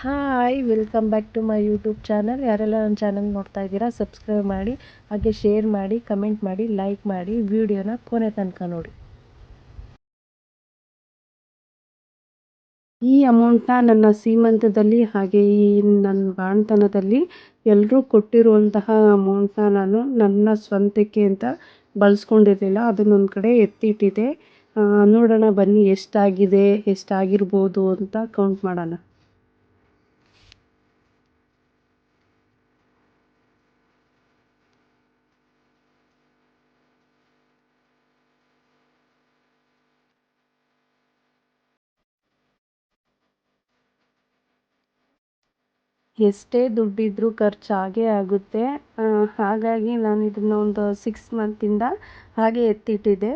Hi welcome back to my YouTube channel ಯಾರೆಲ್ಲ ನನ್ನ channel ನೋಡ್ತಾ ಇದ್ದೀರಾ ಸಬ್ಸ್ಕ್ರೈಬ್ ಮಾಡಿ, ಹಾಗೆ ಶೇರ್ ಮಾಡಿ ಕಮೆಂಟ್ ಮಾಡಿ ಲೈಕ್ ಮಾಡಿ ವಿಡಿಯೋನ ಕೊನೆ ತನಕ ನೋಡಿ. ಈ ಅಮೌಂಟ್ನ ನನ್ನ ಸೀಮಂತದಲ್ಲಿ ಹಾಗೆ ಈ ನನ್ನ ಬಾಣತನದಲ್ಲಿ ಎಲ್ಲರೂ ಕೊಟ್ಟಿರುವಂತಹ ಅಮೌಂಟ್ನ ನಾನು ನನ್ನ ಸ್ವಂತಕ್ಕೆ ಅಂತ ಬಳಸ್ಕೊಂಡಿರಲಿಲ್ಲ. ಅದನ್ನೊಂದು ಕಡೆ ಎತ್ತಿಟ್ಟಿದೆ. ನೋಡೋಣ ಬನ್ನಿ ಎಷ್ಟಾಗಿದೆ, ಎಷ್ಟಾಗಿರ್ಬೋದು ಅಂತ ಕೌಂಟ್ ಮಾಡೋಣ. ಎಷ್ಟೇ ದುಡ್ಡಿದ್ರೂ ಖರ್ಚಾಗೇ ಆಗುತ್ತೆ. ಹಾಗಾಗಿ ನಾನು ಇದನ್ನು ಒಂದು ಸಿಕ್ಸ್ ಮಂತಿಂದ ಹಾಗೆ ಎತ್ತಿಟ್ಟಿದ್ದೆ.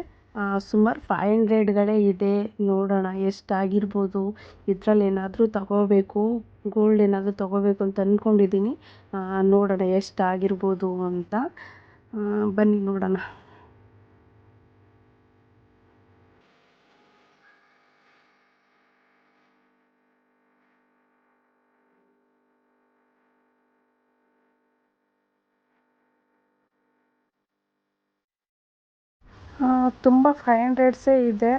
ಸುಮಾರು ಫೈ ಹಂಡ್ರೆಡ್ಗಳೇ ಇದೆ. ನೋಡೋಣ ಎಷ್ಟಾಗಿರ್ಬೋದು. ಇದ್ರಲ್ಲಿ ಏನಾದರೂ ತಗೋಬೇಕು ಗೋಲ್ಡ್ ಏನಾದರೂ ತಗೋಬೇಕು ಅಂತ ಅಂದ್ಕೊಂಡಿದ್ದೀನಿ ನೋಡೋಣ ಎಷ್ಟಾಗಿರ್ಬೋದು ಅಂತ. ಬನ್ನಿ ನೋಡೋಣ. ತುಂಬ ಫೈ ಹಂಡ್ರೆಡ್ಸೇ ಇದೆ.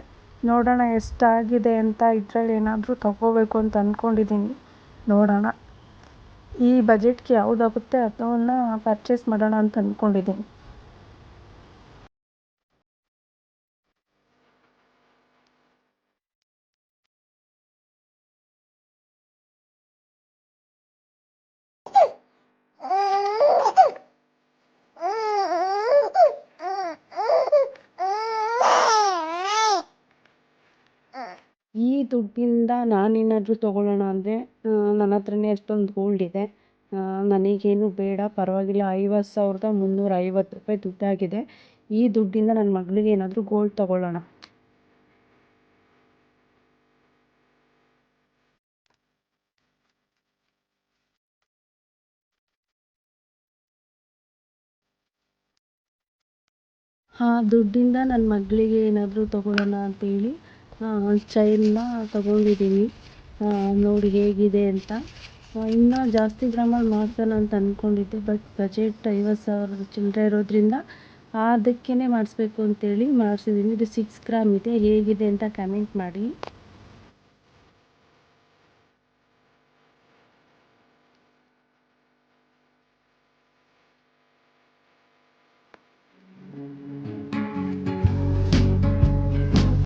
ನೋಡೋಣ ಎಷ್ಟಾಗಿದೆ ಅಂತ ಇದರಲ್ಲಿ ಏನಾದರೂ ತಗೋಬೇಕು ಅಂತ ಅಂದ್ಕೊಂಡಿದ್ದೀನಿ ನೋಡೋಣ. ಈ ಬಜೆಟ್ಗೆ ಯಾವುದಾಗುತ್ತೆ ಅದನ್ನು ಪರ್ಚೇಸ್ ಮಾಡೋಣ ಅಂತ ಅಂದ್ಕೊಂಡಿದ್ದೀನಿ ಈ ದುಡ್ಡಿಂದ ನಾನೇನಾದರೂ ತೊಗೊಳ್ಳೋಣ ಅಂದರೆ ನನ್ನ ಹತ್ರನೇ ಅಷ್ಟೊಂದು ಗೋಲ್ಡ್ ಇದೆ. ನನಗೇನು ಬೇಡ, ಪರವಾಗಿಲ್ಲ. ಐವತ್ತು ಸಾವಿರದ ಮುನ್ನೂರ ಐವತ್ತು ರೂಪಾಯಿ ದುಡ್ಡಾಗಿದೆ. ಈ ದುಡ್ಡಿಂದ ನನ್ನ ಮಗಳಿಗೆ ಏನಾದರೂ ಗೋಲ್ಡ್ ತೊಗೊಳ್ಳೋಣ. ಆ ದುಡ್ಡಿಂದ ನನ್ನ ಮಗಳಿಗೆ ಏನಾದರೂ ತೊಗೊಳ್ಳೋಣ ಅಂತೇಳಿ ಚೈನ್ನ ತಗೊಂಡಿದ್ದೀನಿ ನೋಡಿ ಹೇಗಿದೆ ಅಂತ. ಇನ್ನೂ ಜಾಸ್ತಿ ಗ್ರಾಮಲ್ಲಿ ಮಾಡ್ತಾನೆ ಅಂತ ಅಂದ್ಕೊಂಡಿದ್ದೆ ಬಟ್ ಬಜೆಟ್ ಐವತ್ತು ಸಾವಿರದ ಚಿಲ್ಲರೆ ಇರೋದ್ರಿಂದ ಅದಕ್ಕೇ ಮಾಡಿಸ್ಬೇಕು ಅಂತೇಳಿ ಮಾಡಿಸಿದ್ದೀನಿ ಇದು ಸಿಕ್ಸ್ ಗ್ರಾಮ್ ಇದೆ. ಹೇಗಿದೆ ಅಂತ ಕಮೆಂಟ್ ಮಾಡಿ.